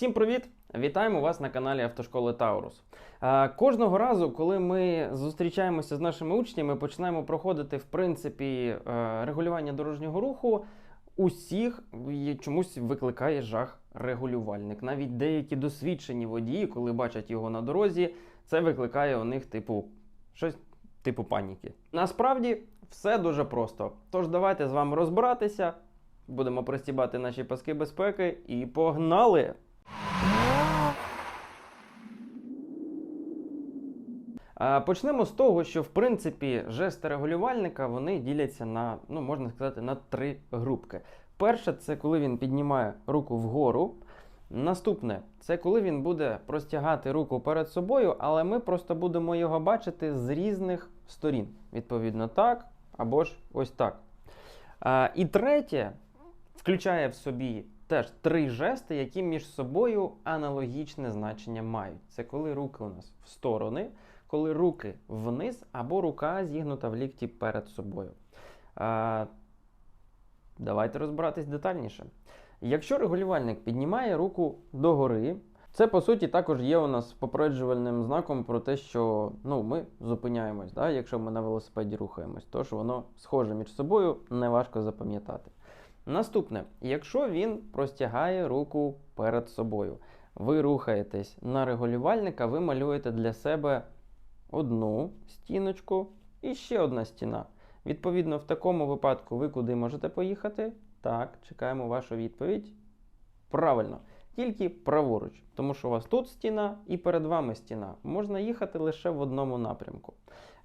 Всім привіт! Вітаємо вас на каналі Автошколи Таурус. Е, Кожного разу, коли ми зустрічаємося з нашими учнями, починаємо проходити в принципі е, регулювання дорожнього руху. Усіх чомусь викликає жах регулювальник. Навіть деякі досвідчені водії, коли бачать його на дорозі, це викликає у них типу щось типу паніки. Насправді все дуже просто. Тож давайте з вами розбиратися. Будемо пристібати наші паски безпеки і погнали! А, Почнемо з того, що в принципі жести регулювальника вони діляться на, ну можна сказати, на три групки. Перше, це коли він піднімає руку вгору. Наступне це коли він буде простягати руку перед собою, але ми просто будемо його бачити з різних сторін. Відповідно, так або ж ось так. І третє включає в собі теж три жести, які між собою аналогічне значення мають. Це коли руки у нас в сторони, коли руки вниз або рука зігнута в лікті перед собою. А, давайте розбиратись детальніше. Якщо регулювальник піднімає руку догори, це по суті також є у нас попереджувальним знаком про те, що ну, ми зупиняємось, да, якщо ми на велосипеді рухаємось, тож воно схоже між собою, неважко запам'ятати. Наступне, якщо він простягає руку перед собою, ви рухаєтесь на регулювальника, ви малюєте для себе одну стіночку і ще одна стіна. Відповідно, в такому випадку ви куди можете поїхати? Так, чекаємо вашу відповідь. Правильно, тільки праворуч, тому що у вас тут стіна і перед вами стіна. Можна їхати лише в одному напрямку.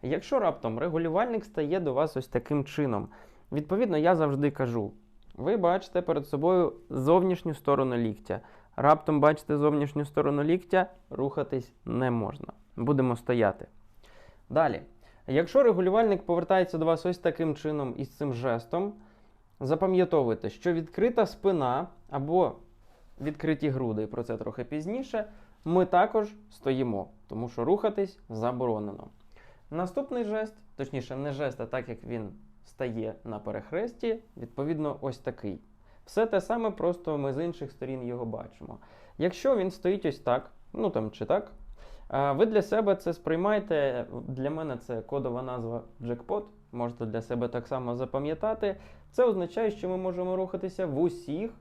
Якщо раптом регулювальник стає до вас ось таким чином, відповідно, я завжди кажу: ви бачите перед собою зовнішню сторону ліктя. Раптом бачите зовнішню сторону ліктя, рухатись не можна. Будемо стояти. Далі. Якщо регулювальник повертається до вас ось таким чином із цим жестом, запам'ятовуйте, що відкрита спина або відкриті груди, про це трохи пізніше, ми також стоїмо, тому що рухатись заборонено. Наступний жест, точніше, не жест, а так як він стає на перехресті, відповідно, ось такий. Все те саме, просто ми з інших сторін його бачимо. Якщо він стоїть ось так, ну там чи так, ви для себе це сприймаєте. Для мене це кодова назва джекпот. Можете для себе так само запам'ятати. Це означає, що ми можемо рухатися в усіх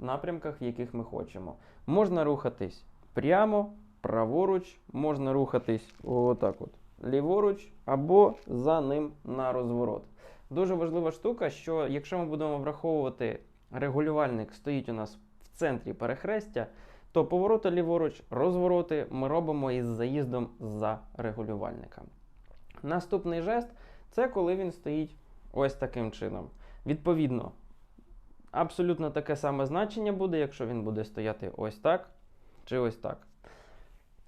напрямках, в яких ми хочемо. Можна рухатись прямо, праворуч, можна рухатись отак от, ліворуч або за ним на розворот. Дуже важлива штука, що якщо ми будемо враховувати регулювальник стоїть у нас в центрі перехрестя, то повороти ліворуч, розвороти ми робимо із заїздом за регулювальника. Наступний жест це коли він стоїть ось таким чином. Відповідно, абсолютно таке саме значення буде, якщо він буде стояти ось так чи ось так.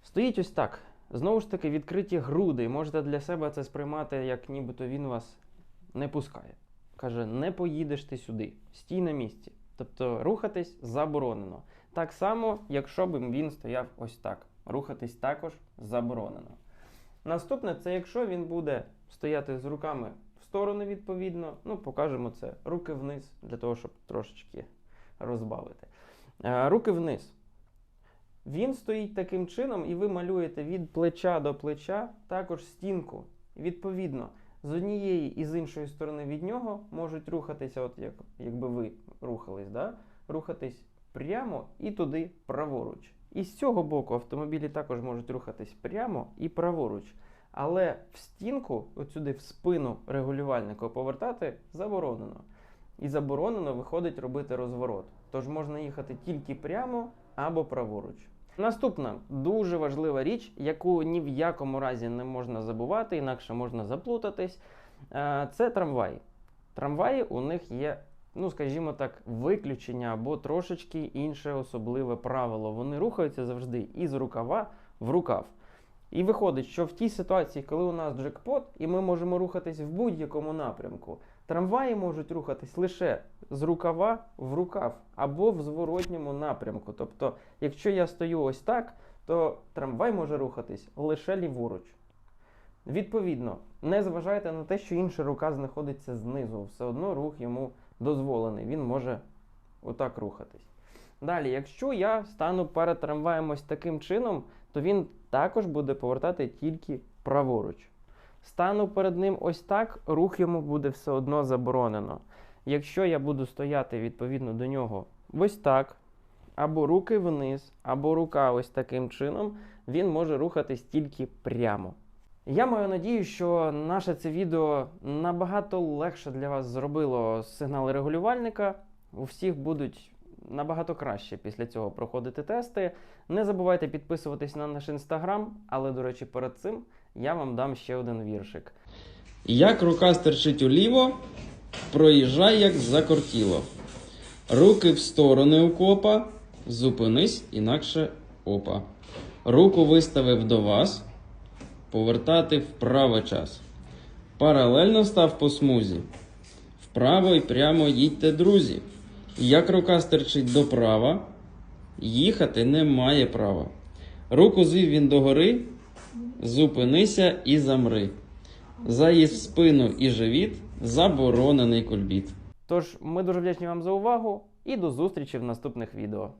Стоїть ось так. Знову ж таки, відкриті груди. Можете для себе це сприймати, як нібито він вас не пускає. Каже, не поїдеш ти сюди, стій на місці. Тобто рухатись заборонено. Так само, якщо б він стояв ось так. Рухатись також заборонено. Наступне це якщо він буде стояти з руками в сторони, відповідно, ну, покажемо це руки вниз, для того, щоб трошечки розбавити. Е, Руки вниз. Він стоїть таким чином, і ви малюєте від плеча до плеча також стінку. Відповідно, з однієї і з іншої сторони від нього можуть рухатися, от як, якби ви рухались, да? рухатись прямо і туди праворуч. І з цього боку автомобілі також можуть рухатись прямо і праворуч. Але в стінку, от сюди в спину регулювальника повертати заборонено. І заборонено виходить робити розворот. Тож можна їхати тільки прямо або праворуч. Наступна дуже важлива річ, яку ні в якому разі не можна забувати, інакше можна заплутатись. е, Це трамваї. Трамваї у них є, ну скажімо так, виключення або трошечки інше особливе правило. Вони рухаються завжди із рукава в рукав. І виходить, що в тій ситуації, коли у нас джекпот, і ми можемо рухатись в будь-якому напрямку, трамваї можуть рухатись лише з рукава в рукав або в зворотньому напрямку. Тобто, якщо я стою ось так, то трамвай може рухатись лише ліворуч. Відповідно, не зважайте на те, що інша рука знаходиться знизу, все одно рух йому дозволений, він може отак рухатись. Далі, якщо я стану перед трамваєм ось таким чином, то він також буде повертати тільки праворуч. Стану перед ним ось так, рух йому буде все одно заборонено. Якщо я буду стояти відповідно до нього ось так, або руки вниз, або рука ось таким чином, він може рухатись тільки прямо. Я маю надію, що наше це відео набагато легше для вас зробило сигнали регулювальника. У всіх будуть набагато краще після цього проходити тести. Не забувайте підписуватись на наш інстаграм, але, до речі, перед цим я вам дам ще один віршик. Як рука стерчить уліво, проїжджай, як закортіло. Руки в сторони у копа, зупинись, інакше опа. Руку виставив до вас, повертати вправо час. Паралельно став по смузі. Вправо і прямо їдьте, друзі. Як рука стерчить доправа, їхати немає права. Руку звів він догори, зупинися і замри. Заїзд в спину і живіт заборонений кульбіт. Тож ми дуже вдячні вам за увагу і до зустрічі в наступних відео.